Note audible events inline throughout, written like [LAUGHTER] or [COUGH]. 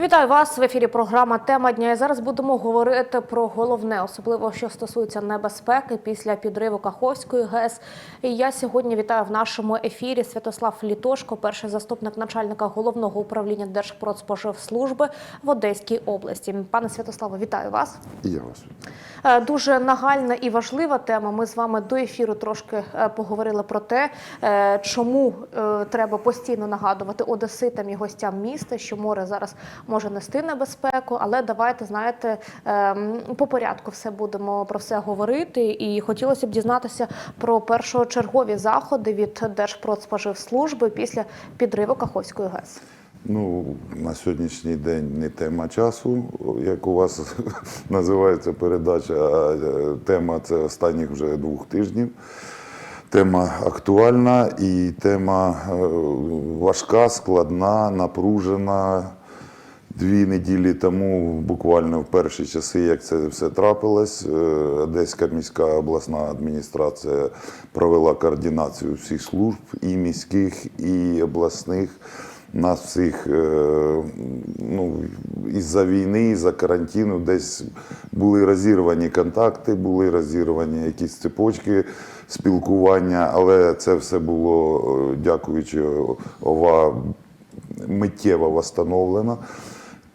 Вітаю вас в ефірі. Програма Тема дня. І зараз будемо говорити про головне, особливо що стосується небезпеки після підриву Каховської ГЕС. І я сьогодні вітаю в нашому ефірі Святослав Літошко, перший заступник начальника головного управління Держпродспоживслужби в Одеській області. Пане Святославе, вітаю вас. І я вас. Е, Дуже нагальна і важлива тема. Ми з вами до ефіру трошки е, поговорили про те, е, чому треба постійно нагадувати одеситам і гостям міста, що море зараз може нести небезпеку. Але давайте знаєте, е, по порядку все будемо про все говорити. І хотілося б дізнатися про першочергові заходи від Держпродспоживслужби після підриву Каховської ГЕС. Ну, на сьогоднішній день не тема часу, як у вас [LAUGHS] називається передача, а е, тема це останніх вже двох тижнів. Тема актуальна і тема е, важка, складна, напружена. Дві неділі тому, буквально в перші часи, як це все трапилось, е, Одеська міська обласна адміністрація провела координацію всіх служб, і міських, і обласних. Нас всіх е, ну, із-за війни, із-за карантину десь були розірвані контакти, були розірвані якісь цепочки спілкування, але це все було, е, дякуючи ОВА, миттєво встановлено.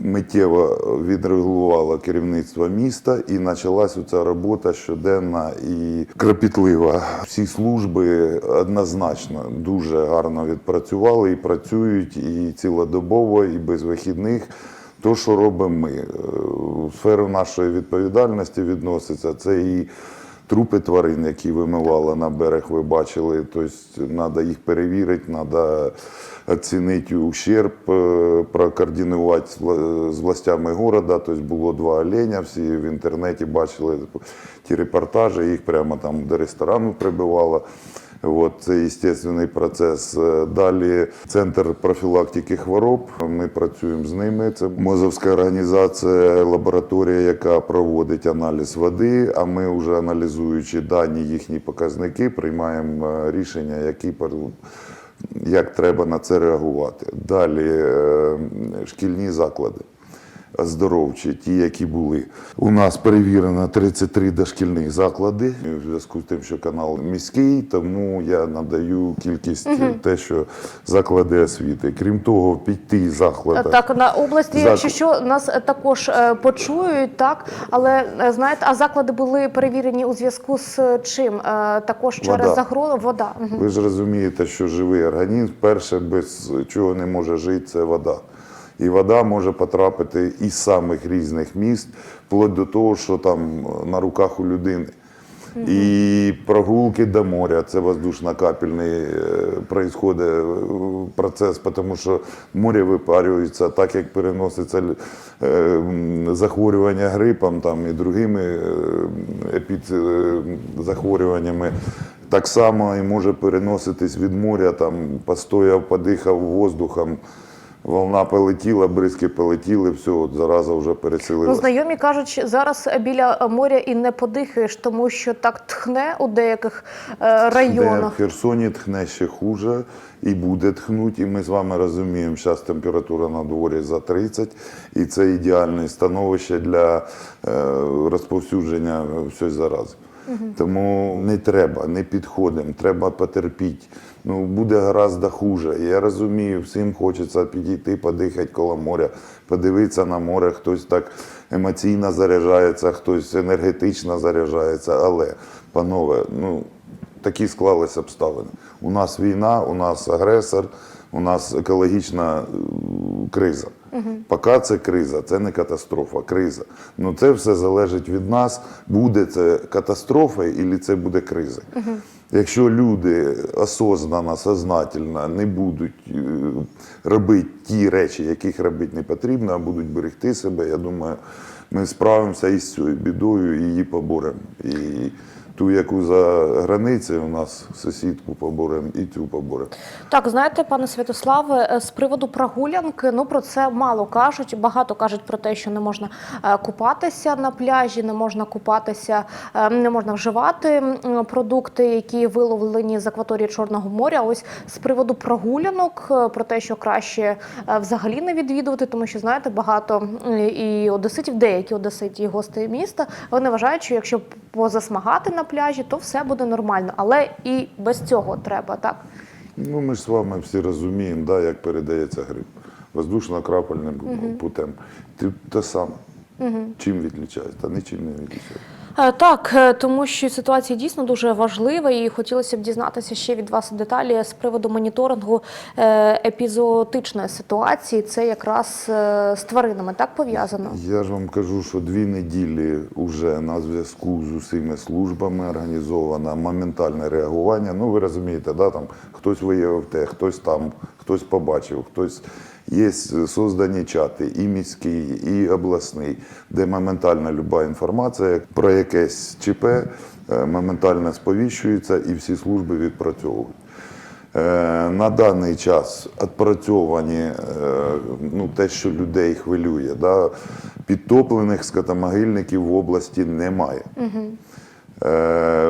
Миттєво відреагувало керівництво міста і почалася ця робота щоденна і кропітлива. Всі служби однозначно дуже гарно відпрацювали і працюють і цілодобово, і без вихідних. То, що робимо ми, Е, сферу нашої відповідальності відноситься це і трупи тварин, які вимивали на берег, ви бачили. Тобто треба їх перевірити, треба оцінити ущерб, е, прокоординувати з властями міста. Тобто було два оленя, всі в інтернеті бачили ті репортажі, їх прямо там до ресторану прибивало. От, це естественний процес. Далі центр профілактики хвороб. Ми працюємо з ними. Це мозовська організація, лабораторія, яка проводить аналіз води. А ми вже аналізуючи дані їхні показники, приймаємо е, рішення, які як треба на це реагувати. Далі е, шкільні заклади оздоровчі, ті, які були. У нас перевірено 33 дошкільних заклади. В зв'язку з тим, що канал міський, тому я надаю кількість те, що заклади освіти. Крім того, в п'яти закладах. Так, на області, Заклад- якщо що, нас е, також е, почують, так але е, знаєте, а заклади були перевірені у зв'язку з чим? Також через Вода. загрозу вода. Мгм. Ви ж розумієте, що живий організм перше без чого не може жити, це вода. І вода може потрапити із самих різних міст, вплоть до того, що там на руках у людини. І прогулки до моря, це воздушно-капельний происходить процес, тому що море випарюється, так як переноситься е, захворювання грипом там, і другими епідзахворюваннями. Так само і може переноситись від моря, там постояв, подихав воздухом, волна полетіла, бризки полетіли, все, от зараза вже Ну, знайомі кажуть, зараз біля моря і не подихаєш, тому що так тхне у деяких е, Де в районах. Херсоні тхне ще хуже і буде тхнути. І ми з вами розуміємо, зараз температура на дворі за 30, і це ідеальне становище для е, розповсюдження всієї зарази. Тому не треба, не підходимо, треба потерпіти. Ну, буде гораздо хуже. Я розумію, всім хочеться підійти, подихати коло моря, подивитися на море, хтось так емоційно заряджається, хтось енергетично заряджається. Але, панове, ну такі склалися обставини. У нас війна, у нас агресор, у нас екологічна е, криза. Поки це криза, це не катастрофа, криза. Ну це все залежить від нас, буде це катастрофа і це буде криза. Якщо люди осознанно, сознательно не будуть е, робити ті речі, яких робити не потрібно, а будуть берегти себе, я думаю, ми справимося із цією бідою і її поборемо. І ту, яку за границею, у нас сусідку поборемо і цю поборемо. Так, знаєте, пане Святославе, е, з приводу прогулянки, ну про це мало кажуть. Багато кажуть про те, що не можна е, купатися на пляжі, не можна купатися, е, не можна вживати продукти, які виловлені з акваторії Чорного моря. Ось з приводу прогулянок, про те, що краще взагалі не відвідувати, тому що знаєте, багато і одеситів, деякі одеситі, і гості міста, вони вважають, що якщо позасмагати на пляжі, то все буде нормально. Але і без цього треба так. Ну, ми ж з вами всі розуміємо, да, як передається грип. Воздушно-крапельним путем. Ти те саме. Чим відлічається? Та нічим не відлічається. Е, Так, е, тому що ситуація дійсно дуже важлива, і хотілося б дізнатися ще від вас деталі з приводу моніторингу е, епізоотичної ситуації. Це якраз з тваринами так пов'язано. Я ж вам кажу, що дві неділі вже на зв'язку з усіма службами організовано моментальне реагування. Ну, ви розумієте, да, там хтось виявив те, хтось там, хтось побачив, хтось. Є создані чати і міський, і обласний, де моментально люба інформація про якесь ЧП е, моментально сповіщується і всі служби відпрацьовують. Е, На даний час відпрацьовані е, ну, те, що людей хвилює. Да? Підтоплених скотомогильників в області немає. Е,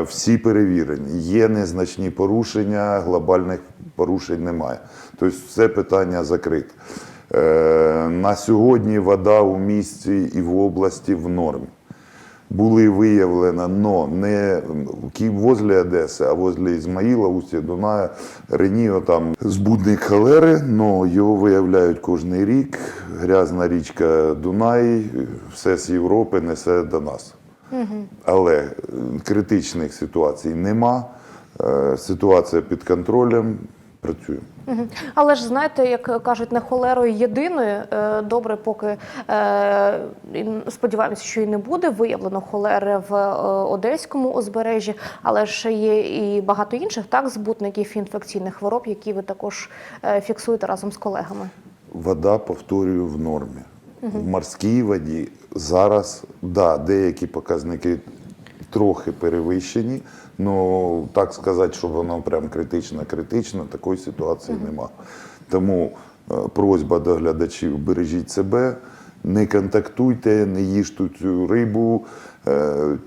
Всі перевірені. Є незначні порушення, глобальних порушень немає. Тобто це питання закрите. Е, На сьогодні вода у місті і в області в нормі. Були виявлено, но не возле Одеси, а возле Ізмаїла, устя Дуная, Реніо там збудник холери, но його виявляють кожен рік. Грязна річка Дунай, все з Європи несе до нас. Але е, критичних ситуацій нема. Е, Ситуація під контролем. Працюємо. Але ж знаєте, як кажуть, не холерою єдиною. Е, Добре, поки сподіваємося, що і не буде виявлено холери в одеському узбережжі, але ж є і багато інших так збутників інфекційних хвороб, які ви також фіксуєте разом з колегами. Вода, повторюю, в нормі. В морській воді зараз да, деякі показники трохи перевищені, але так сказати, що воно прям критично критично, такої ситуації нема. Тому е, просьба до глядачів бережіть себе, не контактуйте, не їжте цю рибу, е,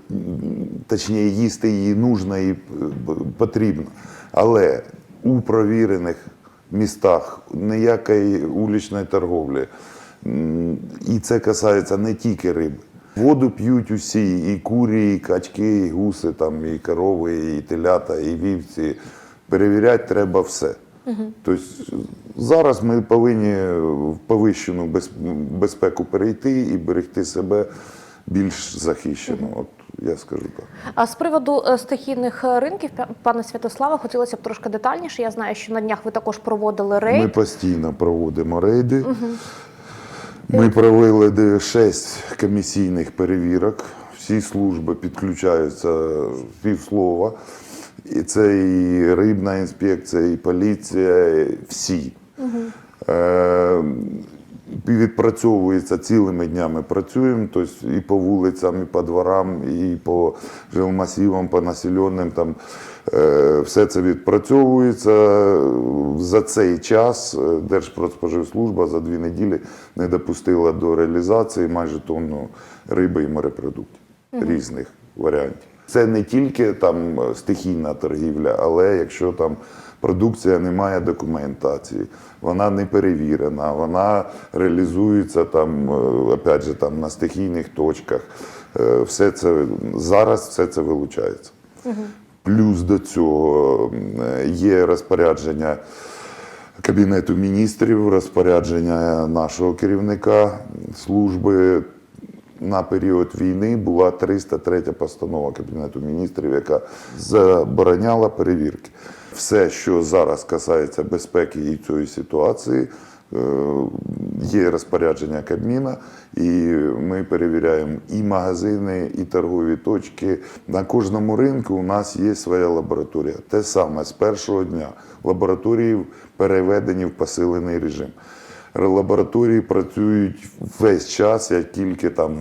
точніше, їсти її нужно і е, потрібно. Але у провірених містах ніякої улічної торговлі. І це касається не тільки риби. Воду п'ють усі, і курі, і качки, і гуси, там, і корови, і телята, і вівці. Перевіряти треба все. Тобто зараз ми повинні в повищену без- безпеку перейти і берегти себе більш захищено. От я скажу так. А з приводу е, стихійних ринків, пане Святославе, хотілося б трошки детальніше. Я знаю, що на днях ви також проводили рейд. Ми постійно проводимо рейди. Ми провели де шесть комісійних перевірок. Всі служби підключаються півслова. І це і рибна інспекція, і поліція, всі. Е, відпрацьовується цілими днями. Працюємо, тобто і по вулицям, і по дворам, і по жилмасивам, по населеним. Там, все це відпрацьовується. За цей час е, Держпродспоживслужба за дві неділі не допустила до реалізації майже тонну риби і морепродуктів різних варіантів. Це не тільки там е, стихійна торгівля, але якщо там продукція не має документації, вона не перевірена, вона реалізується там, е, опять же, там на стихійних точках. е, Все це зараз все це вилучається. Плюс до цього є розпорядження Кабінету міністрів, розпорядження нашого керівника служби. На період війни була 303 постанова Кабінету міністрів, яка забороняла перевірки. Все, що зараз касається безпеки і цієї ситуації, є розпорядження Кабміна, і ми перевіряємо і магазини, і торгові точки. На кожному ринку у нас є своя лабораторія. Те саме з першого дня лабораторії переведені в посилений режим. Лабораторії працюють весь час, як тільки там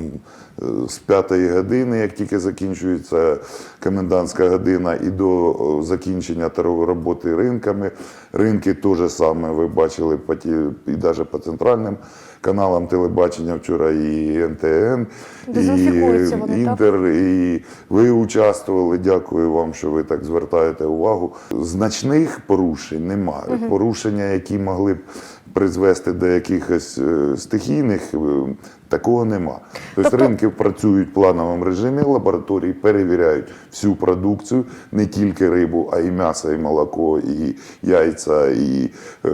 е, з п'ятої години, як тільки закінчується комендантська година, і до е, закінчення роботи ринками. Ринки теж саме ви бачили по ті, і навіть по центральним каналам телебачення вчора і НТН, і так? Інтер, і ви участвували. Дякую вам, що ви так звертаєте увагу. Значних порушень немає. Порушення, які могли б призвести до якихось е, стихійних, е, такого нема. Тобто, Тобто- ринки працюють в плановому режимі, лабораторії перевіряють всю продукцію, не тільки рибу, а й м'ясо, і молоко, і яйця, і е,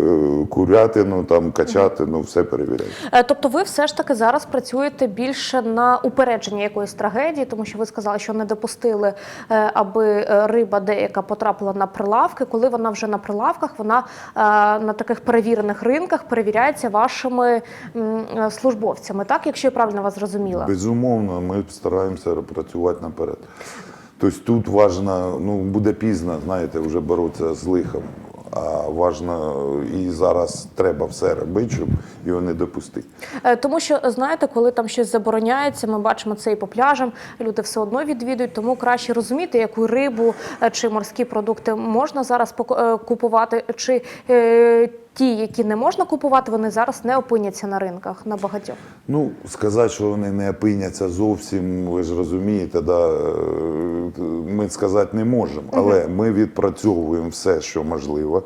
курятину, там, качатину, все перевіряють. Е, Тобто, ви все ж таки зараз працюєте більше на упередження якоїсь трагедії, тому що ви сказали, що не допустили, е, аби е, риба деяка потрапила на прилавки. Коли вона вже на прилавках, вона на таких перевірених ринках перевіряється вашими службовцями, так якщо я правильно вас зрозуміла. Безумовно, ми стараємося працювати наперед. Тобто тут важно, ну буде пізно, знаєте, вже боротися з лихом. А важно і зараз треба все робити, щоб його не допустити. Е, Тому що знаєте, коли там щось забороняється, ми бачимо це і по пляжам. Люди все одно відвідують, тому краще розуміти, яку рибу е, чи морські продукти можна зараз е, купувати, чи ті, які не можна купувати, вони зараз не опиняться на ринках на багатьох. Ну, сказати, що вони не опиняться зовсім, ви ж розумієте, да, е, ми сказати не можемо. Але ми відпрацьовуємо все, що можливо.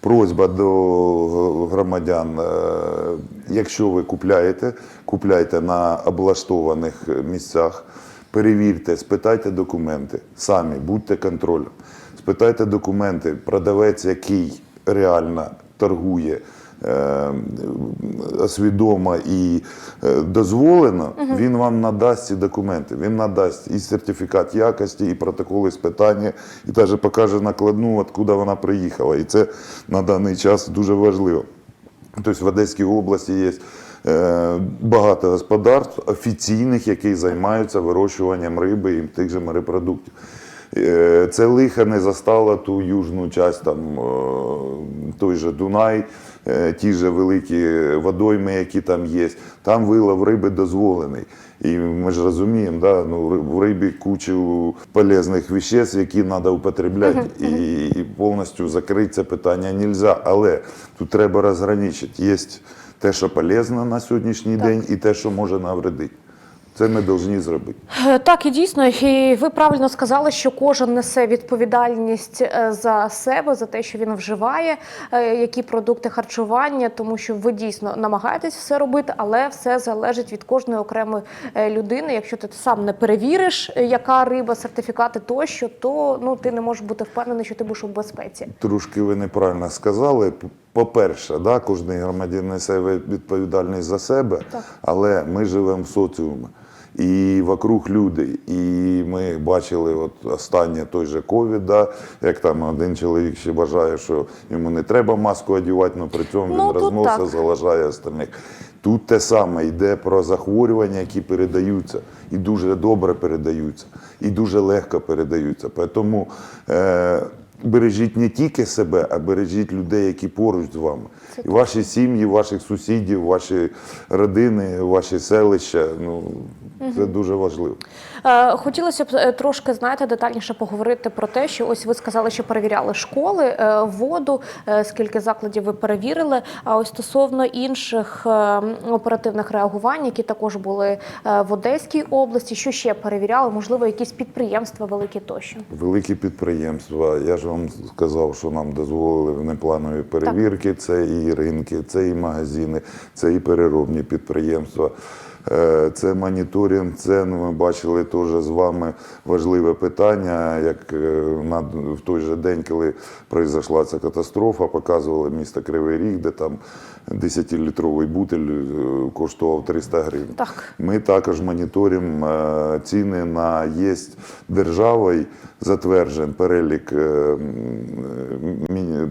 Просьба до громадян, е, якщо ви купляєте, купляйте на облаштованих місцях, перевірте, спитайте документи, самі будьте контролем. Спитайте документи, продавець, який реально торгує е, свідомо і е, дозволено, він вам надасть ці документи. Він надасть і сертифікат якості, і протоколи спитання, і навіть покаже накладну, откуда вона приїхала. І це на даний час дуже важливо. Тобто в Одеській області є е, багато господарств офіційних, які займаються вирощуванням риби і тих же морепродуктів. Е, Це лихо не застало ту южну часть, там, той же Дунай, е, ті ж великі водойми, які там є. Там вилов риби дозволений. І ми ж розуміємо, да, ну, в рибі кучу полезних веществ, які треба употребляти. І, і повністю закрити це питання не можна. Але тут треба розграничити. Є те, що полезно на сьогоднішній день, і те, що може навредити. Це ми повинні зробити. Е, Так, і дійсно, і ви правильно сказали, що кожен несе відповідальність е, за себе, за те, що він вживає, е, які продукти харчування, тому що ви дійсно намагаєтесь все робити, але все залежить від кожної окремої людини. Якщо ти сам не перевіриш, яка риба, сертифікати тощо, то ну ти не можеш бути впевнений, що ти будеш у безпеці. Трошки ви неправильно сказали. По-перше, да, кожен громадянин несе відповідальність за себе, Так. але ми живемо в соціумі. І вокруг люди. І ми бачили от останнє той же ковід, да, як там один чоловік ще вважає, що йому не треба маску одягати, але при цьому Ну, він так. залажає остальних. Тут те саме йде про захворювання, які передаються, і дуже добре передаються, і дуже легко передаються. Тому е, бережіть не тільки себе, а бережіть людей, які поруч з вами. І ваші сім'ї, ваших сусідів, ваші родини, ваші селища. Ну, це дуже важливо. Е, Хотілося б е, трошки знаєте детальніше поговорити про те, що ось ви сказали, що перевіряли школи, е, воду, скільки закладів ви перевірили. А ось стосовно інших оперативних реагувань, які також були в Одеській області, що ще перевіряли? Можливо, якісь підприємства великі тощо. Великі підприємства. Я ж вам сказав, що нам дозволили внепланові перевірки. Це і ринки, це і магазини, це і переробні підприємства. Е, Це моніторинг цен. Ми бачили теж з вами важливе питання. Як е, в той же день, коли пройшла ця катастрофа, показували місто Кривий Ріг, де там 10-літровий бутиль е, коштував 300 гривень. Так. Ми також моніторимо ціни на єсть державою затверджений перелік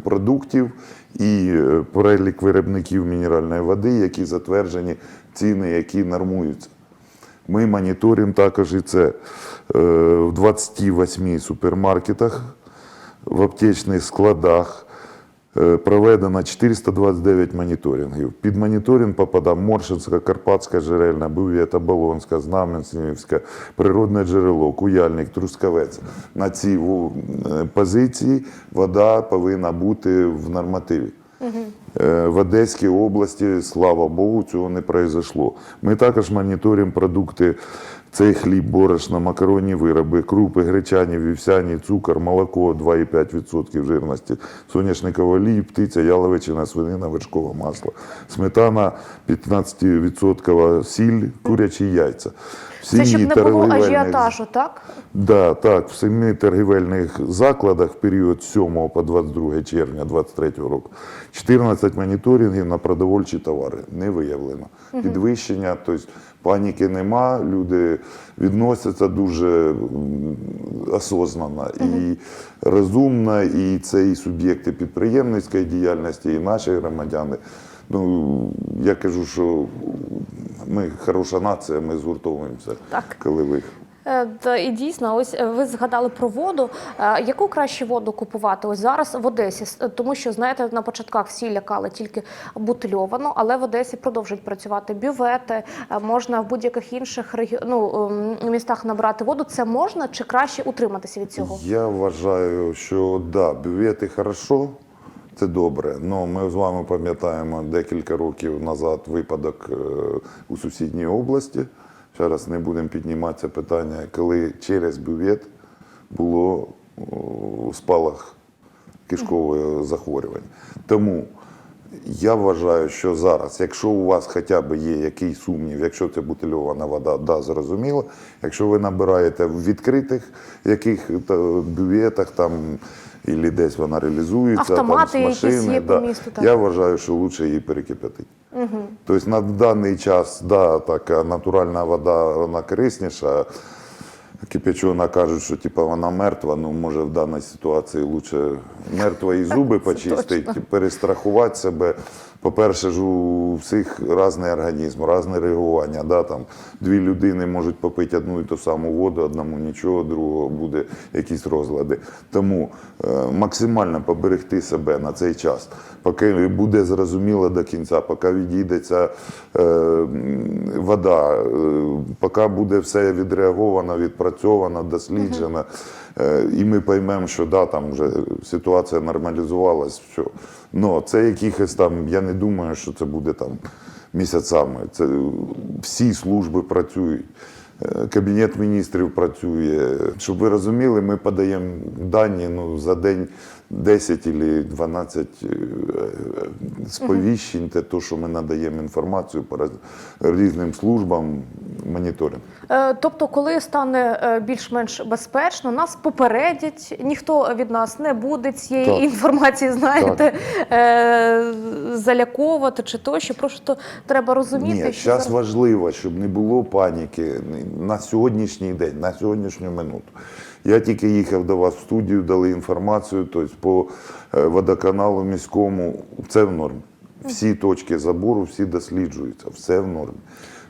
продуктів і перелік виробників мінеральної води, які затверджені ціни, які нормуються. Ми моніторимо також і це е, в 28 супермаркетах, в аптечних складах, Е, Проведено 429 моніторингів. Під моніторинг попадав Моршинська, Карпатська джерельна, Бувєта, Болонська, Знаменська, Природне джерело, Куяльник, Трускавець. На цій е, позиції вода повинна бути в нормативі. Е, В Одеській області, слава Богу, цього не произошло. Ми також моніторимо продукти. Цей хліб, борошно, макаронні вироби, крупи, гречані, вівсяні, цукор, молоко 2,5% жирності, соняшникова олій, птиця, яловичина, свинина, вершкове масло, сметана 15% сіль, курячі яйця. В Це щоб не було ажіотажу, так? Да, так, в семи торгівельних закладах в період з 7 по 22 червня 2023 року 14 моніторингів на продовольчі товари не виявлено. Підвищення, тобто паніки нема, люди відносяться дуже осознанно і розумно, і це і суб'єкти підприємницької діяльності, і наші громадяни. Ну, я кажу, що ми хороша нація, ми згуртовуємося, Так. коли ви. Е, та І дійсно, ось е, ви згадали про воду. Е, Яку краще воду купувати? Ось зараз в Одесі, тому що знаєте, на початках всі лякали тільки бутильовану, але в Одесі продовжують працювати бювети. е, Можна в будь-яких інших регі... ну, ем, містах набрати воду. Це можна чи краще утриматися від цього? Я вважаю, що да, бювети хорошо, це добре. але ми з вами пам'ятаємо декілька років назад випадок е, у сусідній області. Зараз не будемо піднімати це питання, коли через бювет було спалах кишкового захворювання. Тому я вважаю, що зараз, якщо у вас хоча б є якийсь сумнів, якщо це бутильована вода, да, зрозуміло. Якщо ви набираєте в відкритих яких бюветах там. І десь вона реалізується, Автомати там, з машини. є по місту, так. Я вважаю, що краще її перекипятити. Угу. Тобто на даний час, да, така натуральна вода вона корисніша. Кипячена кажуть, що типу, вона мертва. Ну, може, в даній ситуації краще мертва і зуби почистити, перестрахувати себе. По-перше, ж у всіх різний організм, різне реагування. Да? Там дві людини можуть попити одну і ту саму воду, одному нічого, другого буде якісь розлади. Тому е, максимально поберегти себе на цей час, поки буде зрозуміло до кінця, поки відійдеться е, вода, е, поки буде все відреаговано, відпрацьовано, досліджено. Е, І ми поймемо, що да, там вже ситуація нормалізувалась. Все. Но це якихось там, я не думаю, що це буде там місяцями. Це всі служби працюють. Е, Кабінет міністрів працює. Щоб ви розуміли, ми подаємо дані ну, за день 10 або 12 е, сповіщень, те, то, що ми надаємо інформацію по різним службам, моніторинг. Е, Тобто, коли стане е, більш-менш безпечно, нас попередять, ніхто від нас не буде цієї Так. інформації, знаєте, е, заляковувати чи тощо. Просто треба розуміти, Ні, що зараз- важливо, щоб не було паніки на сьогоднішній день, на сьогоднішню минуту. Я тільки їхав до вас в студію, дали інформацію, тобто по е, водоканалу міському це в нормі. Всі точки забору, всі досліджуються, все в нормі.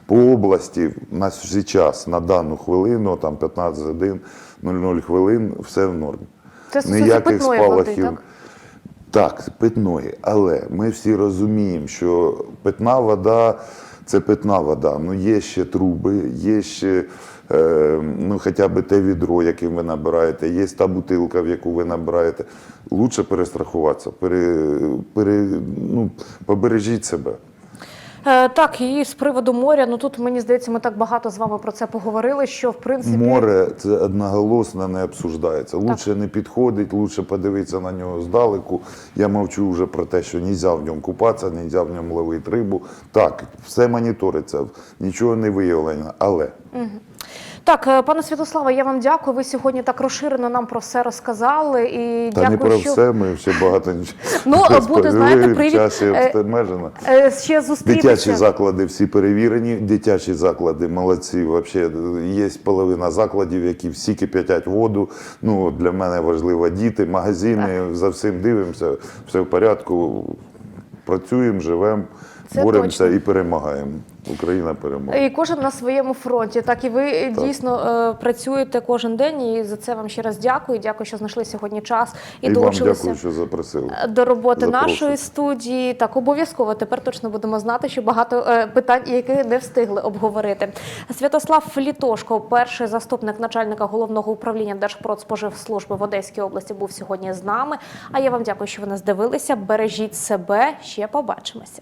По області на зараз, на дану хвилину, там 15 годин, 00 хвилин, все в нормі. Це стосується питної води, так? Так, питної. Але ми всі розуміємо, що питна вода це питна вода. Ну є ще труби, є ще ну, хоча б те відро, яке ви набираєте, є та бутилка, в яку ви набираєте. Лучше перестрахуватися, пере, пере, ну, побережіть себе. Е, Так, і з приводу моря, ну тут мені здається, ми так багато з вами про це поговорили, що в принципі Море це одноголосно не обсуждається. Лучше не підходить, лучше подивитися на нього здалеку. Я мовчу вже про те, що нельзя в ньому купатися, нельзя в ньому ловити рибу. Так, все моніториться, нічого не виявлено, але так, е, пане Святославе, я вам дякую. Ви сьогодні так розширено нам про все розказали. І та дякую, не про що все, ми ще багато. [LAUGHS] Ну, буде, знаєте, привід, часі е, обмежено. е, ще зустрітися. Дитячі заклади всі перевірені, дитячі заклади молодці. Вообще є половина закладів, які всі кип'ятять воду. Ну для мене важливо діти, магазини. За всім дивимося, все в порядку. Працюємо, живемо. Це боремося і перемагаємо. Україна переможе. І кожен на своєму фронті. Так і ви е, Так. дійсно е, працюєте кожен день. І за це вам ще раз дякую. Дякую, що знайшли сьогодні час і, І, вам дякую, що запросили. До роботи Запрошую. нашої студії так обов'язково тепер точно будемо знати, що багато е, питань, які не встигли обговорити. Святослав Флітошко, перший заступник начальника головного управління Держпродспоживслужби в Одеській області, був сьогодні з нами. А я вам дякую, що ви нас дивилися. Бережіть себе. Ще побачимося.